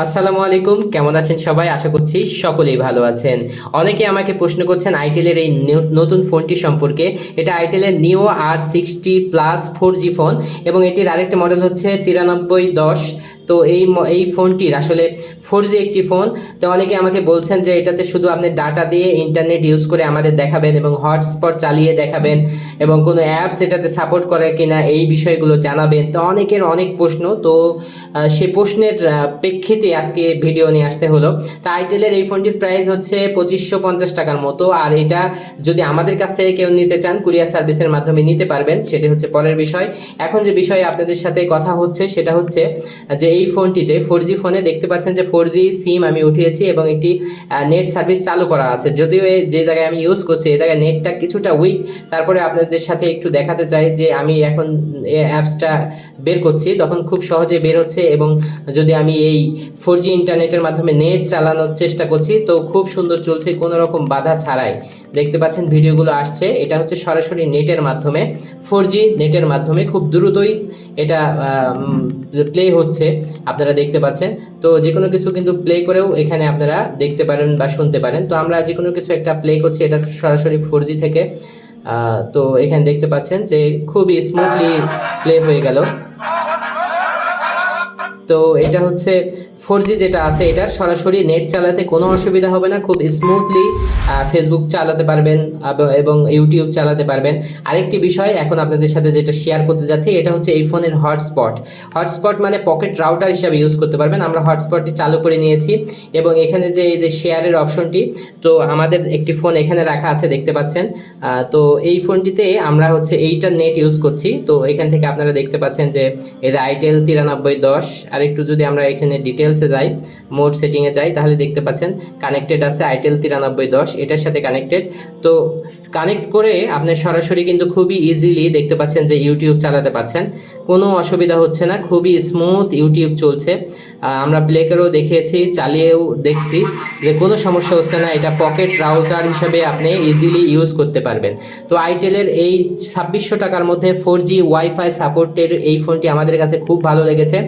আসসালামু আলাইকুম, কেমন আছেন সবাই? আশা করছি সকলেই ভালো আছেন। অনেকে আমাকে প্রশ্ন করছেন আইটেলের এই নতুন ফোনটি সম্পর্কে। এটা আইটেলের Neo R sixty plus four G phone এবং এটির আরেকটি মডেল হচ্ছে তিরানব্বই দশ তো এই এই ফোনটির আসলে ফোর জি একটি ফোন তো অনেকে আমাকে বলছেন যে এটাতে শুধু আপনি ডাটা দিয়ে ইন্টারনেট ইউজ করে আমাদের দেখাবেন এবং হটস্পট চালিয়ে দেখাবেন এবং কোনো অ্যাপস এটাতে সাপোর্ট করে কিনা এই বিষয়গুলো জানাবেন। তো অনেকের অনেক প্রশ্ন। তো সে প্রশ্নের প্রেক্ষিতে আজকে ভিডিও নিয়ে আসতে হলো। তা আইটেলের এই ফোনটির প্রাইস হচ্ছে পঁচিশশো পঞ্চাশ টাকার মতো। আর এটা যদি আমাদের কাছ থেকে কেউ নিতে চান কুরিয়ার সার্ভিসের মাধ্যমে নিতে পারবেন। সেটি হচ্ছে পরের বিষয়। এখন যে বিষয়ে আপনাদের সাথে কথা হচ্ছে, সেটা হচ্ছে যে এই ফোনটিতে ফোর জি ফোনে দেখতে পাচ্ছেন যে ফোর জি সিম আমি উঠিয়েছি এবং একটি নেট সার্ভিস চালু করা আছে। যদিও যে জায়গায় আমি ইউজ করছি এই জায়গায় নেটটা কিছুটা উইক তারপরে আপনাদের সাথে একটু দেখাতে চাই যে আমি এখন অ্যাপসটা বের করছি। তখন খুব সহজে বের হচ্ছে এবং যদি আমি এই ফোর জি ইন্টারনেটের মাধ্যমে নেট চালানোর চেষ্টা করছি, তো খুব সুন্দর চলছে, কোনো রকম বাধা ছাড়াই। দেখতে পাচ্ছেন ভিডিওগুলো আসছে। এটা হচ্ছে সরাসরি নেটের মাধ্যমে ফোর জি নেটের মাধ্যমে। খুব দ্রুতই এটা প্লে হচ্ছে, আপনারা দেখতে পাচ্ছেন। তো যে কোনো কিছু কিন্তু প্লে করেও এখানে আপনারা দেখতে পারেন বা শুনতে পারেন। তো আমরা যে কোনো কিছু একটা প্লে করছি, এটা সরাসরি ফোর থেকে। তো এখানে দেখতে পাচ্ছেন যে খুবই স্মুথলি প্লে হয়ে গেল। তো এটা হচ্ছে ফোর জি যেটা আছে, এটার সরাসরি নেট চালাতে কোনো অসুবিধা হবে না। খুব স্মুথলি ফেসবুক চালাতে পারবেন এবং ইউটিউব চালাতে পারবেন। আরেকটি বিষয় এখন আপনাদের সাথে যেটা শেয়ার করতে যাচ্ছি, এটা হচ্ছে এই ফোনের হটস্পট হটস্পট মানে পকেট রাউটার হিসাবে ইউজ করতে পারবেন। আমরা হটস্পটটি চালু করে নিয়েছি, এবং এখানে যে, এই যে শেয়ারের অপশনটি তো আমাদের একটি ফোন এখানে রাখা আছে, দেখতে পাচ্ছেন। তো এই ফোনটিতে আমরা হচ্ছে এইটার নেট ইউজ করছি। তো এখান থেকে আপনারা দেখতে পাচ্ছেন যে, এই আইটেল তিরানব্বই দশ। আর একটু যদি আমরা এখানে ডিটেলসে যাই মোড সেটিংয়ে যাই, তাহলে দেখতে পাচ্ছেন কানেক্টেড আছে আইটেল তিরানব্বই দশ, এটার সাথে কানেক্টেড তো কানেক্ট করে আপনি সরাসরি কিন্তু খুবই ইজিলি দেখতে পাচ্ছেন যে ইউটিউব চালাতে পাচ্ছেন। কোনো অসুবিধা হচ্ছে না, খুবই স্মুথ ইউটিউব চলছে। আমরা প্লে করেও দেখিয়েছি, চালিয়েও দেখছি যে কোনো সমস্যা হচ্ছে না, এটা পকেট রাউটার হিসাবে আপনি ইজিলি ইউজ করতে পারবেন। তো আইটেলের এই ছাব্বিশশো টাকার মধ্যে ফোর জি ওয়াইফাই সাপোর্টের এই ফোনটি আমাদের কাছে খুব ভালো লেগেছে।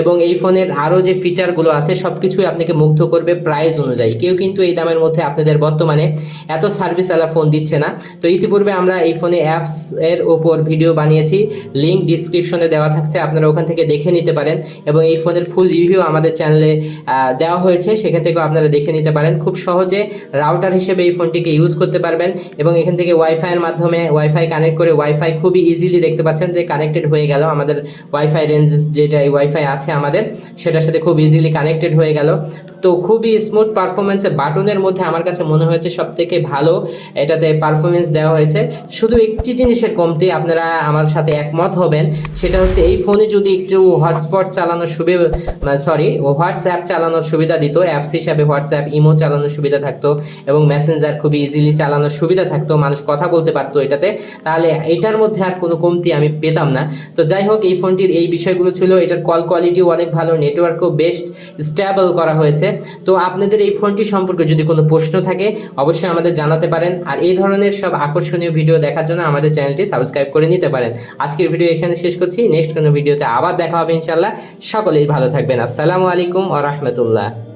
এবং এই ফোনের আরও যে ফিচারগুলো আছে সব কিছুই আপনাকে মুগ্ধ করবে প্রাইস অনুযায়ী। কেউ কিন্তু এই দামের মধ্যে আপনাদের বর্তমানে এত সার্ভিস আলা ফোন দিচ্ছে না। তো ইতিপূর্বে আমরা এই ফোনে অ্যাপস এর ওপর ভিডিও বানিয়েছি। লিঙ্ক ডিসক্রিপশনে দেওয়া থাকছে, আপনারা ওখান থেকে দেখে নিতে পারেন এবং এই ফোনের ফুল রিভিউ আমাদের চ্যানেলে দেওয়া হয়েছে। সেখান থেকেও আপনারা দেখে নিতে পারেন। খুব সহজে রাউটার হিসেবে এই ফোনটিকে ইউজ করতে পারবেন এবং এখান থেকে ওয়াইফাইয়ের মাধ্যমে ওয়াইফাই কানেক্ট করে ওয়াইফাই খুবই ইজিলি দেখতে পাচ্ছেন যে কানেক্টেড হয়ে গেল আমাদের ওয়াইফাই রেঞ্জ যেটা এই ওয়াইফাই আছে আমাদের, সেটার সাথে খুব ইজিলি কানেক্টেড হয়ে গেল। তো খুবই স্মুথ পারফরমেন্সের বাটনের মধ্যে আমার কাছে মনে হয়েছে সব থেকে ভালো এটাতে পারফরমেন্স দেওয়া হয়েছে। শুধু একটি জিনিসের কমতি, আপনারা আমার সাথে একমত হবেন, সেটা হচ্ছে এই ফোনে যদি একটু হটস্পট চালানোর সুবিধা সরি হোয়াটসঅ্যাপ চালানোর সুবিধা দিত অ্যাপস হিসাবে হোয়াটসঅ্যাপ ইমো চালানোর সুবিধা থাকতো এবং মেসেঞ্জার খুবই ইজিলি চালানোর সুবিধা থাকতো, মানুষ কথা বলতে পারতো এটাতে, তাহলে এটার মধ্যে আর কোনো কমতি আমি পেতাম না। তো যাই হোক, এই ফোনটির এই বিষয়গুলো ছিল, এটার কল কোয়ালিটিও অনেক ভালো নেটওয়ার্কও বেস্ট স্ট্যাবল করা হয়েছে। তো আপনাদের এই ফোনটি সম্পর্কে যদি কোনো প্রশ্ন থাকে, অবশ্যই আমাদের জানাতে পারেন। আর এই ধরনের সব আকর্ষণীয় ভিডিও দেখার জন্য আমাদের চ্যানেলটি সাবস্ক্রাইব করে নিতে পারেন। আজকের ভিডিও এখানে শেষ করছি। নেক্সট কোনো ভিডিওতে আবার দেখা হবে ইনশাল্লাহ সকলেই ভালো থাকবেন। আসসালামু আলাইকুম আ রহমতুল্লাহ।